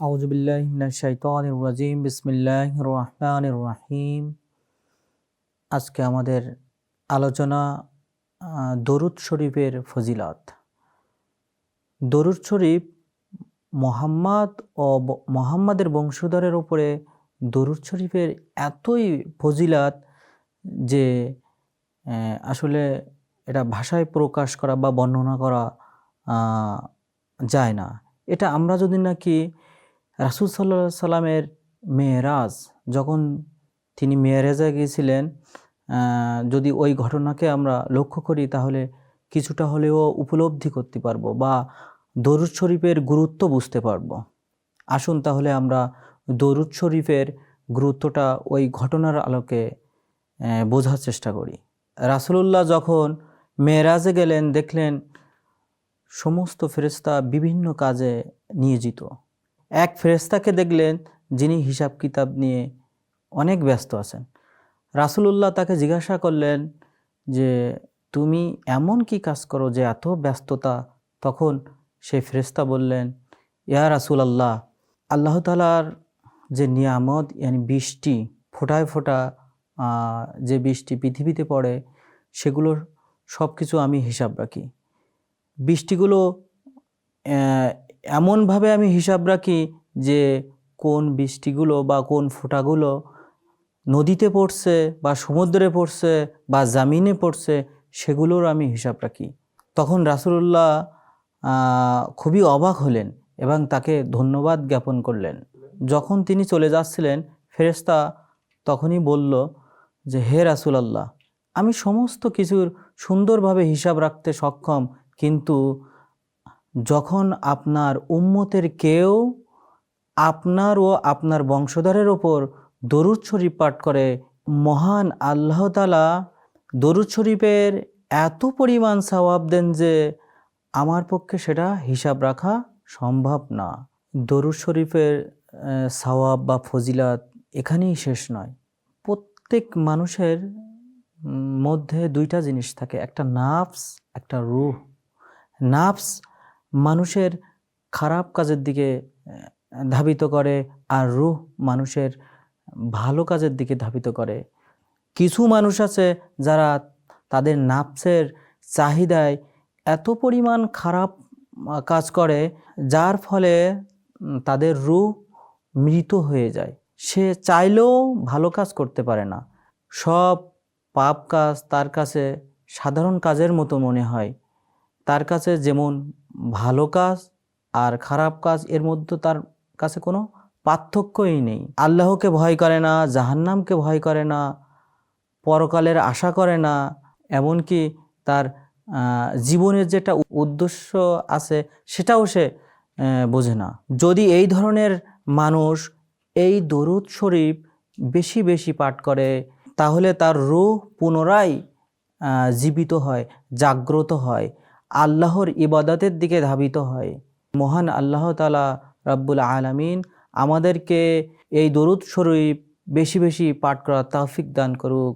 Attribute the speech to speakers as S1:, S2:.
S1: আউজবিল্লাহিমিনাশাইতানির বিসমিল্লাহির রহমানির রহিম। আজকে আমাদের আলোচনা দরুদ শরীফের ফজিলত। দরুদ শরীফ মোহাম্মদ ও মোহাম্মদের বংশধরের উপরে দরুদ শরীফের এতই ফজিলাত যে আসলে এটা ভাষায় প্রকাশ করা বা বর্ণনা করা যায় না। এটা আমরা যদি নাকি রাসুল সাল্লাহ সাল্লামের মেয়েরাজ, যখন তিনি মেয়েরাজে গিয়েছিলেন যদি ওই ঘটনাকে আমরা লক্ষ্য করি, তাহলে কিছুটা হলেও উপলব্ধি করতে পারব বা দরুদ শরীফের গুরুত্ব বুঝতে পারব। আসুন তাহলে আমরা দরুদ শরীফের গুরুত্বটা ওই ঘটনার আলোকে বোঝার চেষ্টা করি। রাসুলুল্লাহ যখন মেয়েরাজে গেলেন, দেখলেন সমস্ত ফেরেস্তা বিভিন্ন কাজে নিয়োজিত। এক ফেরেস্তাকে দেখলেন যিনি হিসাব কিতাব নিয়ে অনেক ব্যস্ত আছেন। রাসুলুল্লাহ তাকে জিজ্ঞাসা করলেন যে, তুমি এমন কি কাজ করো যে এত ব্যস্ততা? তখন সেই ফেরেস্তা বললেন, ইয়া রাসুল আল্লাহ আল্লাহ তালার যে নিয়ামত, ইয়ানি বৃষ্টি, ফোটায় ফোটা যে বৃষ্টি পৃথিবীতে পড়ে, সেগুলোর সব কিছু আমি হিসাব রাখি। বৃষ্টিগুলো এমনভাবে আমি হিসাব রাখি যে কোন বৃষ্টিগুলো বা কোন ফোঁটাগুলো নদীতে পড়ছে বা সমুদ্রে পড়ছে বা জামিনে পড়ছে, সেগুলোর আমি হিসাব রাখি। তখন রাসুলুল্লাহ খুবই অবাক হলেন এবং তাকে ধন্যবাদ জ্ঞাপন করলেন। যখন তিনি চলে যাচ্ছিলেন, ফেরেশতা তখনই বলল যে, হে রাসুলাল্লাহ, আমি সমস্ত কিছুর সুন্দরভাবে হিসাব রাখতে সক্ষম, কিন্তু যখন আপনার উম্মতের কেউ আপনার ও আপনার বংশধরের ওপর দরুদ শরীফ পাঠ করে, মহান আল্লাহ তালা দরুদ শরীফের এত পরিমাণ সওয়াব দেন যে আমার পক্ষে সেটা হিসাব রাখা সম্ভব না। দরুদ শরীফের সওয়াব বা ফজিলাত এখানেই শেষ নয়। প্রত্যেক মানুষের মধ্যে দুইটা জিনিস থাকে, একটা নাফস, একটা রুহ। নাফস মানুষের খারাপ কাজের দিকে ধাবিত করে আর রুহ মানুষের ভালো কাজের দিকে ধাবিত করে। কিছু মানুষ আছে যারা তাদের নাফসের চাহিদায় এত পরিমাণ খারাপ কাজ করে যার ফলে তাদের রুহ মৃত হয়ে যায়। সে চাইলেও ভালো কাজ করতে পারে না। সব পাপ কাজ তার কাছে সাধারণ কাজের মতো মনে হয়। তার কাছে যেমন ভালো কাজ আর খারাপ কাজ এর মধ্যে তার কাছে কোনো পার্থক্যই নেই। আল্লাহকে ভয় করে না, জাহান্নামকে ভয় করে না, পরকালের আশা করে না, এমনকি তার জীবনের যেটা উদ্দেশ্য আছে সেটাও সে বোঝে না। যদি এই ধরনের মানুষ এই দরুদ শরীফ বেশি বেশি পাঠ করে, তাহলে তার রূহ পুনরায় জীবিত হয়, জাগ্রত হয়। আল্লাহর ইবাদতের দিকে ধাবিত হয়। মহান আল্লাহ তালা রাব্বুল আলামিন আমাদেরকে এই দরুদ শরীফ বেশি বেশি পাঠ করার তাফিক দান করুক।